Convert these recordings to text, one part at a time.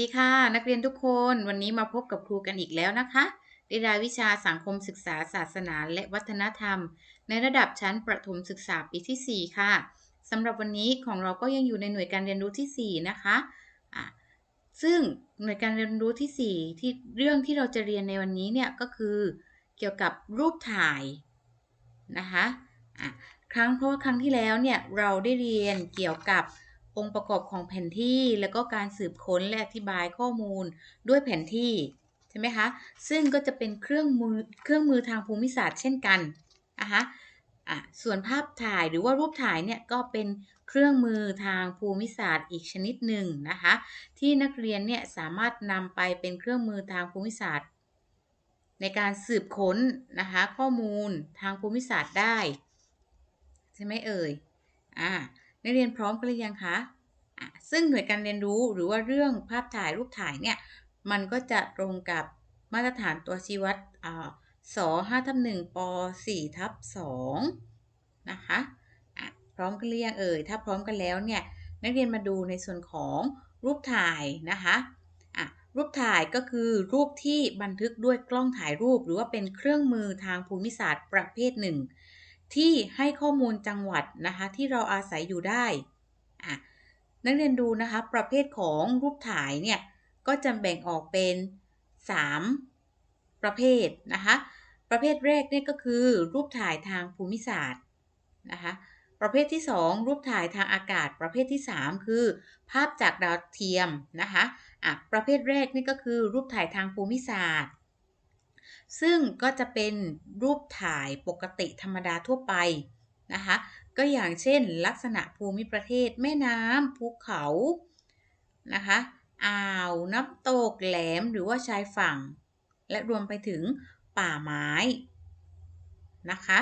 ดีค่ะ นักเรียนทุกคนวันนี้มาพบกับครูกันอีกแล้วนะคะในรายวิชาสังคมศึกษาศาสนาและวัฒนธรรม ในระดับชั้นประถมศึกษาปีที่ 4 ค่ะสำหรับวันนี้ของเราก็ยังอยู่ในหน่วยการเรียนรู้ที่ 4 นะคะะซึ่งหน่วยการเรียนรู้ที่ 4 ที่เรื่องที่เราจะเรียนในวันนี้เนี่ยก็คือเกี่ยวกับรูปถ่ายนะคะะครั้งเพราะว่าครั้งที่แล้วเนี่ยเราได้เรียนเกี่ยวกับ องค์ประกอบของแผนที่แล้วก็การสืบค้นและอธิบายข้อมูลด้วยแผนที่ใช่ไหมคะซึ่งก็จะเป็นเครื่องมือเครื่องมือทางภูมิศาสตร์เช่นกันนะคะอะส่วนภาพถ่ายหรือว่ารูปถ่ายเนี่ยก็เป็นเครื่องมือทางภูมิศาสตร์อีกชนิดหนึ่งนะคะที่นักเรียนเนี่ยสามารถนำไปเป็นเครื่องมือทางภูมิศาสตร์ ในการสืบค้นนะคะข้อมูลทางภูมิศาสตร์ได้ใช่ไหมเอ่ยอ่า นักเรียนพร้อมกันหรือยังคะะซึ่งหน่วยการเรียนรู้หรือว่าเรื่องภาพถ่ายรูปถ่ายเนี่ย มันก็จะตรงกับมาตรฐานตัวชี้วัดส5ทับ1ป4ทับ2นะคะะพร้อมกันหรือยังเอ่ย ถ้าพร้อมกันแล้วเนี่ย นักเรียนมาดูในส่วนของรูปถ่ายนะคะะรูปถ่ายก็คือรูปที่บันทึกด้วยกล้องถ่ายรูป หรือว่าเป็นเครื่องมือทางภูมิศาสตร์ประเภทหนึ่ง ที่ให้ข้อมูลจังหวัดนะคะที่เราอาศัยอยู่ได้อะนักเรียนดูนะคะประเภทของรูปถ่ายเนี่ยก็จะแบ่งออกเป็น 3 ประเภทนะคะประเภทแรกเนี่ยก็คือรูปถ่ายทางภูมิศาสตร์นะคะประเภทที่ 2 รูปถ่ายทางอากาศ ประเภทที่ 3 คือ ภาพจากดาวเทียมนะคะอะประเภทแรกนี่ก็คือรูปถ่ายทางภูมิศาสตร์ ซึ่งก็จะเป็นรูปถ่ายปกติธรรมดาทั่วไปนะคะก็อย่างเช่น ลักษณะภูมิประเทศแม่น้ำภูเขานะคะอ่าวน้ำตกแหลมหรือว่าชายฝั่ง และรวมไปถึงป่าไม้นะคะ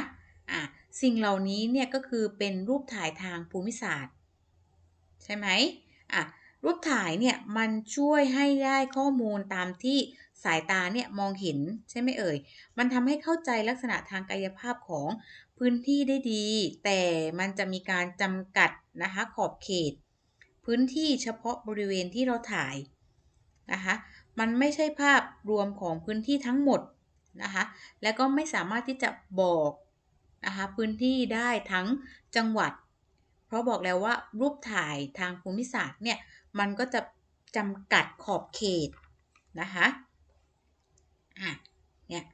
อะสิ่งเหล่านี้เนี่ยก็คือเป็นรูปถ่ายทางภูมิศาสตร์ ใช่ไหมอะรูปถ่ายเนี่ยมันช่วยให้ได้ข้อมูลตามที่ สายตาเนี่ยมองเห็นใช่ไหมเอ่ย มันทำให้เข้าใจลักษณะทางกายภาพของพื้นที่ได้ดี แต่มันจะมีการจำกัดนะคะขอบเขต พื้นที่เฉพาะบริเวณที่เราถ่ายนะคะมันไม่ใช่ภาพรวมของพื้นที่ทั้งหมดนะคะแล้วก็ไม่สามารถที่จะบอกนะคะพื้นที่ได้ทั้งจังหวัด เพราะบอกแล้วว่ารูปถ่ายทางภูมิศาสตร์เนี่ยมันก็จะจำกัดขอบเขตนะคะ อะเนี่ย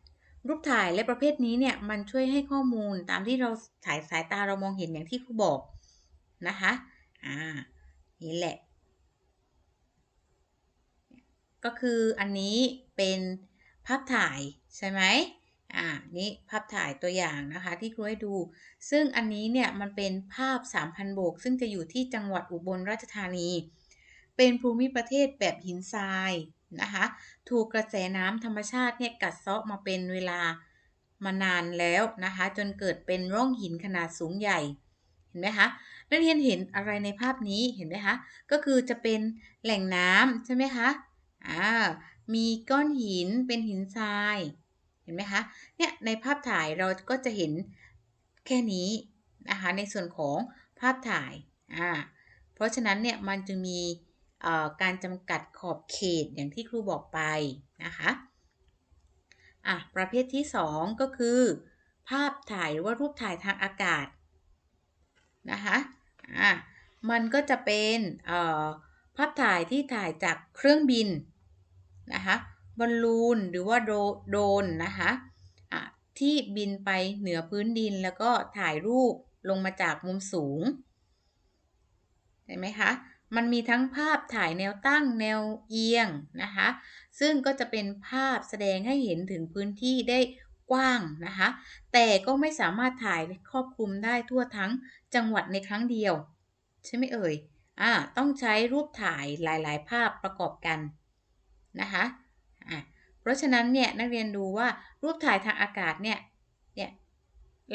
รูปถ่ายและประเภทนี้เนี่ยมันช่วยให้ข้อมูลตามที่เราถ่ายสายตาเรามองเห็นอย่างที่ครูบอกนะคะอ่านี่แหละ ก็คืออันนี้เป็นภาพถ่ายใช่ไหมอ่านี่ภาพถ่ายตัวอย่างนะคะที่ครูให้ดู ซึ่งอันนี้เนี่ยมันเป็นภาพ 3,000 โบก ซึ่งจะอยู่ที่จังหวัดอุบลราชธานี เป็นภูมิประเทศแบบหินทราย นะคะถูกกระแสน้ำธรรมชาติเนี่ยกัดเซาะมาเป็นเวลามานานแล้วนะคะ จนเกิดเป็นร่องหินขนาดสูงใหญ่เห็นไหมคะนักเรียนเห็นอะไรในภาพนี้เห็นไหมคะก็คือจะเป็นแหล่งน้ำใช่ไหมคะอ่ามีก้อนหินเป็นหินทรายเห็นไหมคะเนี่ยในภาพถ่ายเราก็จะเห็นแค่นี้นะคะในส่วนของภาพถ่ายอ่าเพราะฉะนั้นเนี่ยมันจึงมี การจำกัดขอบเขตอย่างที่ครูบอกไปนะคะอะประเภทที่ 2 ก็คือ ภาพถ่ายหรือว่ารูปถ่ายทางอากาศนะคะอะมันก็จะเป็นภาพถ่ายที่ถ่ายจากเครื่องบินนะคะบอลลูนหรือว่าโดรนนะคะะที่บินไปเหนือพื้นดินแล้วก็ถ่ายรูปลงมาจากมุมสูงเห็นไหมคะ มันมีทั้งภาพถ่ายแนวตั้งแนวเอียงนะคะ ซึ่งก็จะเป็นภาพแสดงให้เห็นถึงพื้นที่ได้กว้างนะคะ แต่ก็ไม่สามารถถ่ายครอบคลุมได้ทั่วทั้งจังหวัดในครั้งเดียว ใช่ไหมเอ่ยอ่าต้องใช้รูปถ่ายหลายๆ ภาพประกอบกันนะคะอ่าเพราะฉะนั้นเนี่ยนักเรียนดูว่ารูปถ่ายทางอากาศเนี่ยเนี่ย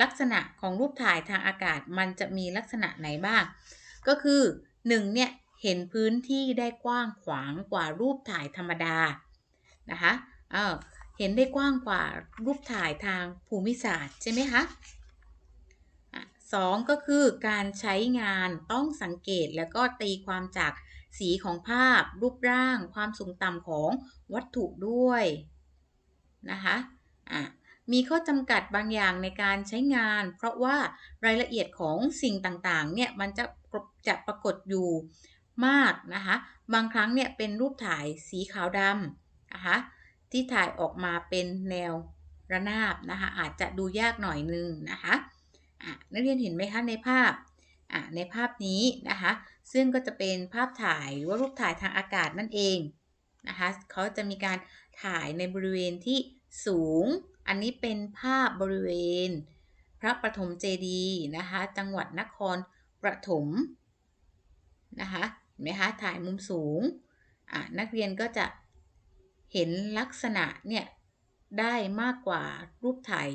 ลักษณะของรูปถ่ายทางอากาศมันจะมีลักษณะไหนบ้าง ก็คือ1เนี่ย เห็นพื้นที่ได้กว้างขวางกว่ารูปถ่ายธรรมดานะคะเออเห็นได้กว้างกว่ารูปถ่ายทางภูมิศาสตร์ใช่ไหมคะสองก็คือการใช้งานต้องสังเกตแล้วก็ตีความจากสีของภาพ รูปร่าง ความสูงต่ำของวัตถุด้วยนะคะอะมีข้อจำกัดบางอย่างในการใช้งาน เพราะว่ารายละเอียดของสิ่งต่างๆเนี่ยมันจะจะปรากฏอยู่ มากนะคะ บางครั้งเนี่ยเป็นรูปถ่ายสีขาวดำนะคะที่ถ่ายออกมาเป็นแนวระนาบนะคะ อาจจะดูยากหน่อยนึงนะคะะนักเรียนเห็นไหมคะในภาพในภาพนี้นะคะ ซึ่งก็จะเป็นภาพถ่ายหรือว่ารูปถ่ายทางอากาศนั่นเองนะคะเขาจะมีการถ่ายในบริเวณที่สูง อันนี้เป็นภาพบริเวณ พระปฐมเจดีย์นะคะ จังหวัดนครปฐมนะคะ เห็นไหมคะถ่ายมุมสูงอะนักเรียนก็จะเห็นลักษณะเนี่ยได้มากกว่ารูปถ่าย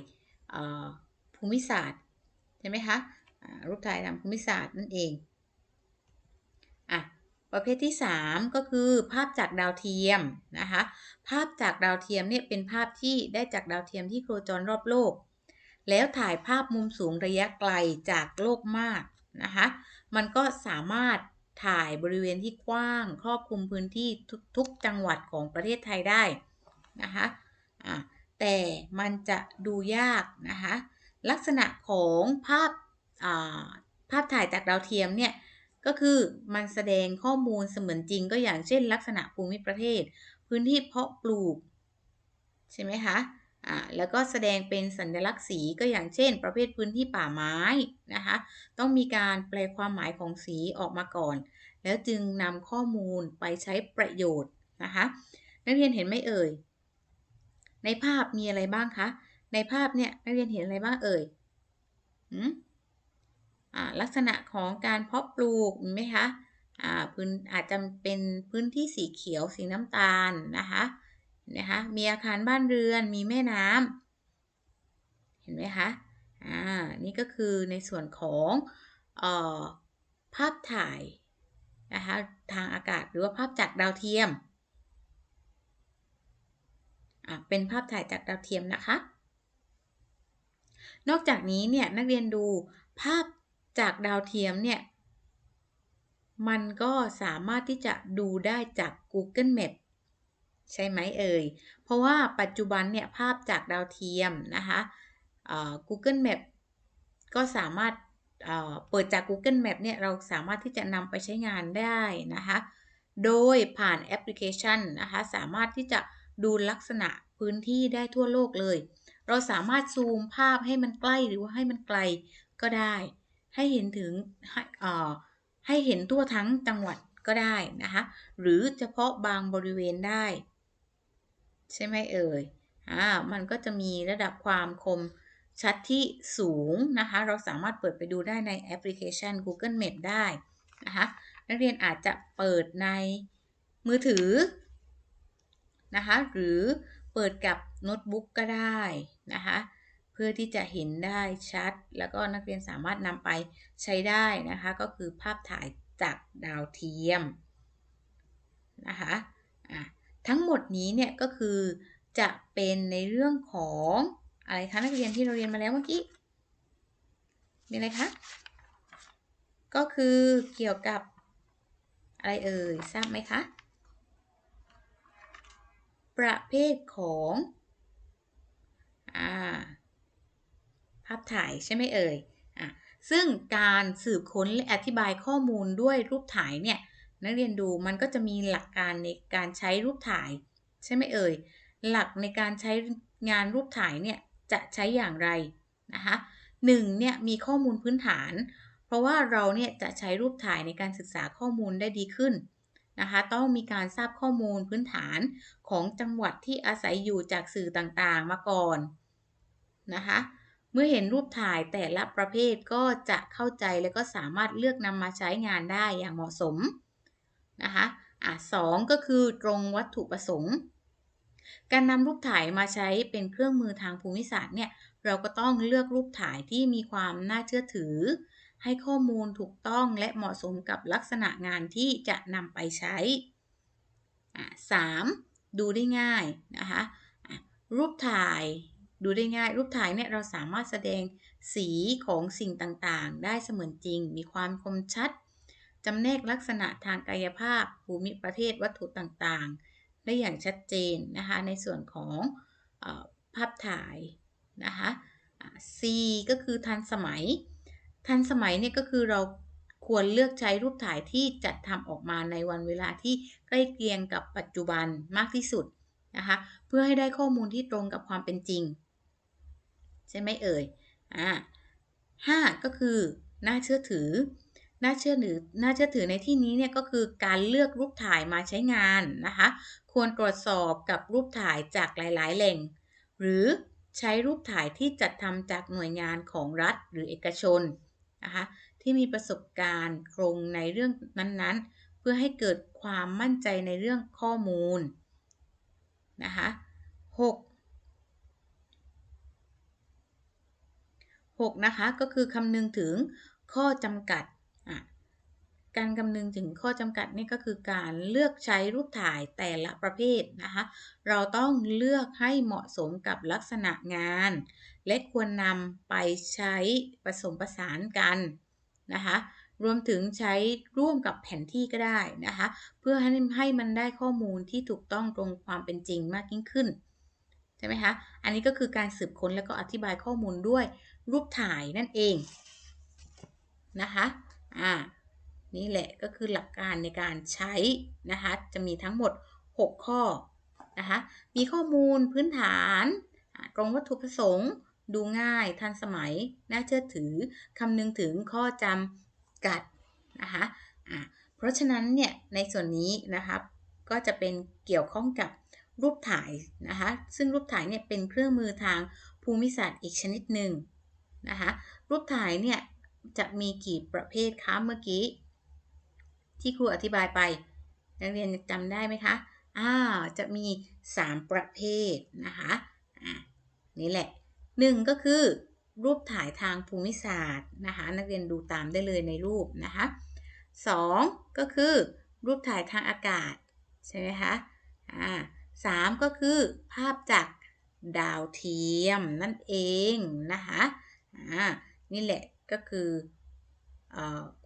ภูมิศาสตร์ใช่ไหมคะรูปถ่ายทางภูมิศาสตร์นั่นเองอะประเภทที่ 3 ก็คือภาพจากดาวเทียมนะคะภาพจากดาวเทียมเนี่ยเป็นภาพที่ได้จากดาวเทียมที่โคจรรอบโลก แล้วถ่ายภาพมุมสูงระยะไกลจากโลกมากนะคะมันก็สามารถ ถ่ายบริเวณที่กว้าง ครอบคลุมพื้นที่ทุกจังหวัดของประเทศไทยได้นะคะะแต่มันจะดูยากนะคะลักษณะของภาพภาพถ่ายจากดาวเทียมเนี่ยก็คือมันแสดงข้อมูลเสมือนจริง ก็อย่างเช่น ลักษณะภูมิประเทศ พื้นที่เพาะปลูก ใช่ไหมคะ อ่าแล้วก็แสดงเป็นสัญลักษณ์สีก็อย่างเช่น ประเภทพื้นที่ป่าไม้นะคะ ต้องมีการแปลความหมายของสีออกมาก่อน แล้วจึงนำข้อมูลไปใช้ประโยชน์นะคะนักเรียนเห็นไหมเอ่ย ในภาพมีอะไรบ้างคะ ในภาพเนี่ยนักเรียนเห็นอะไรบ้างเอ่ยอลักษณะของการเพาะปลูกไหมคะอ่าพื้นอาจจะเป็นพื้นที่สีเขียวสีน้ำตาลนะคะ นะคะมีอาคารบ้านเรือนมีแม่น้ำเห็นไหมคะอ่านี่ก็คือในส่วนของออภาพถ่ายนะคะทางอากาศหรือว่าภาพจากดาวเทียมอ่าเป็นภาพถ่ายจากดาวเทียมนะคะ นอกจากนี้เนี่ยนักเรียนดูภาพจากดาวเทียมเนี่ยมันก็สามารถที่จะดูได้จาก Google Map ใช่ไหมเอ่ย เพราะว่าปัจจุบันเนี่ยภาพจากดาวเทียมนะคะ Google Map ก็สามารถเปิดจาก Google Map เนี่ยเราสามารถที่จะนำไปใช้งานได้นะคะ โดยผ่านแอปพลิเคชันนะคะสามารถที่จะดูลักษณะพื้นที่ได้ทั่วโลกเลย เราสามารถซูมภาพให้มันใกล้หรือว่าให้มันไกลก็ได้ ให้เห็นถึงให้เห็นทั่วทั้งจังหวัดก็ได้นะคะ หรือเฉพาะบางบริเวณได้ ใช่ไหมเอ่ยอ่ามันก็จะมีระดับความคมชัดที่สูงนะคะ เราสามารถเปิดไปดูได้ในแอปพลิเคชัน Google Map ได้นะคะนักเรียนอาจจะเปิดในมือถือนะคะหรือเปิดกับโน้ตบุ๊กก็ได้นะคะเพื่อที่จะเห็นได้ชัด แล้วก็นักเรียนสามารถนำไปใช้ได้นะคะก็คือภาพถ่ายจากดาวเทียมนะคะอะ ทั้งหมดนี้เนี่ยก็คือจะเป็นในเรื่องของอะไรคะนักเรียนที่เราเรียนมาแล้วเมื่อกี้มีอะไรคะ ก็คือเกี่ยวกับอะไรเอ่ยทราบไหมคะ ประเภทของอ่าภาพถ่ายใช่ไหมเอ่ยอะซึ่งการสืบค้นและอธิบายข้อมูลด้วยรูปถ่ายเนี่ย นักเรียนดูมันก็จะมีหลักการในการใช้รูปถ่าย ใช่ไหมเอ่ย หลักในการใช้งานรูปถ่ายเนี่ยจะใช้อย่างไรนะคะหนึ่งเนี่ยมีข้อมูลพื้นฐาน เพราะว่าเราเนี่ยจะใช้รูปถ่ายในการศึกษาข้อมูลได้ดีขึ้นนะคะต้องมีการทราบข้อมูลพื้นฐานของจังหวัดที่อาศัยอยู่จากสื่อต่างๆมาก่อนนะคะเมื่อเห็นรูปถ่ายแต่ละประเภทก็จะเข้าใจและก็สามารถเลือกนำมาใช้งานได้อย่างเหมาะสม นะคะอะสองก็คือตรงวัตถุประสงค์ การนำรูปถ่ายมาใช้เป็นเครื่องมือทางภูมิศาสตร์เนี่ยเราก็ต้องเลือกรูปถ่ายที่มีความน่าเชื่อถือ ให้ข้อมูลถูกต้องและเหมาะสมกับลักษณะงานที่จะนำไปใช้สามดูได้ง่ายนะคะรูปถ่ายดูได้ง่าย รูปถ่ายเนี่ยเราสามารถแสดงสีของสิ่งต่างๆ ได้เสมือนจริง มีความคมชัด จำแนกลักษณะทางกายภาพภูมิประเภทวัตถุต่างๆ ได้อย่างชัดเจนนะคะในส่วนของอภาพถ่ายนะคะ C ก็คือทันสมัย ทันสมัยเนี่ยก็คือเราควรเลือกใช้รูปถ่ายที่จัดทำออกมาในวันเวลาที่ใกล้เคียงกับปัจจุบันมากที่สุดนะคะเพื่อให้ได้ข้อมูลที่ตรงกับความเป็นจริง ใช่ไหมเอ่ยอ่าห้าก็คือน่าเชื่อถือ น่าเชื่อถือน่าเชื่อถือในที่นี้เนี่ยก็คือการเลือกรูปถ่ายมาใช้งานนะคะ ควรตรวจสอบกับรูปถ่ายจากหลาย ๆ แหล่ง หรือใช้รูปถ่ายที่จัดทำจากหน่วยงานของรัฐหรือเอกชนนะคะที่มีประสบการณ์ตรงในเรื่องนั้นๆ เพื่อให้เกิดความมั่นใจในเรื่องข้อมูลนะคะ6 6นะคะก็คือคำนึงถึงข้อจำกัด การคำนึงถึงข้อจำกัดนี่ก็คือการเลือกใช้รูปถ่ายแต่ละประเภทนะคะ เราต้องเลือกให้เหมาะสมกับลักษณะงาน และควรนำไปใช้ผสมผสานกันนะคะ รวมถึงใช้ร่วมกับแผนที่ก็ได้นะคะ เพื่อให้ให้มันได้ข้อมูลที่ถูกต้องตรงความเป็นจริงมากยิ่งขึ้นใช่ไหมคะ อันนี้ก็คือการสืบค้นแล้วก็อธิบายข้อมูลด้วยรูปถ่ายนั่นเองนะคะ อ่า นี่แหละก็คือหลักการในการใช้นะคะจะมีทั้งหมด 6 ข้อนะคะมีข้อมูลพื้นฐานตรงวัตถุประสงค์ดูง่ายทันสมัย น่าเชื่อถือคำนึงถึงข้อจำกัดนะคะอ่าเพราะฉะนั้นเนี่ยในส่วนนี้นะครับก็จะเป็นเกี่ยวข้องกับรูปถ่ายนะคะซึ่งรูปถ่ายเนี่ยเป็นเครื่องมือทางภูมิศาสตร์อีกชนิดหนึ่งนะคะรูปถ่ายเนี่ยจะมีกี่ประเภทคะเมื่อกี้ ที่ครูอธิบายไป นักเรียนจำได้ไหมคะอ่าวจะมี 3 ประเภทนะคะอ่านี่แหละหนึ่งก็คือรูปถ่ายทางภูมิศาสตร์นะคะ นักเรียนดูตามได้เลยในรูปนะคะสองก็คือรูปถ่ายทางอากาศ ใช่ไหมคะอ่าสามก็คือภาพจากดาวเทียมนั่นเองนะคะอ่านี่แหละก็คืออ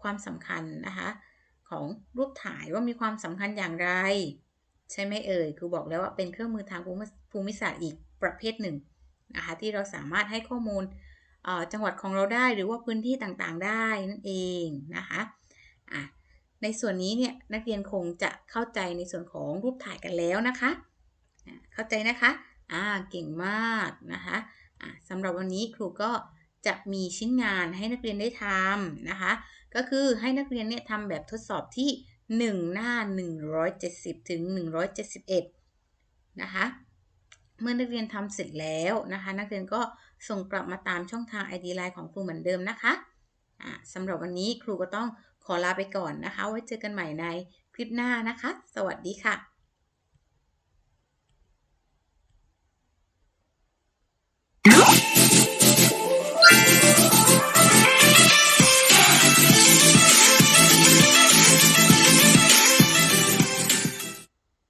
ความสำคัญนะคะ ของรูปถ่ายว่ามีความสำคัญอย่างไร ใช่ไหมเอ่ยครูบอกแล้วว่าเป็นเครื่องมือทางภูมิศาสตร์อีกประเภทหนึ่งนะคะที่เราสามารถให้ข้อมูลจังหวัดของเราได้หรือว่าพื้นที่ต่างๆได้นั่นเองนะคะะในส่วนนี้เนี่ยนักเรียนคงจะเข้าใจในส่วนของรูปถ่ายกันแล้วนะคะ เข้าใจนะคะอ่าเก่งมากนะคะอ่าสำหรับวันนี้ครูก็จะมีชิ้นงานให้นักเรียนได้ทำนะคะ ก็คือให้นักเรียนเนี่ยทำแบบทดสอบที่ 1 หน้า 170 ถึง 171 นะคะเมื่อนักเรียนทำเสร็จแล้วนะคะ นักเรียนก็ส่งกลับมาตามช่องทาง ID Line ของครูเหมือนเดิมนะคะสำหรับวันนี้ครูก็ต้องขอลาไปก่อนนะคะ ไว้เจอกันใหม่ในคลิปหน้านะคะ สวัสดีค่ะ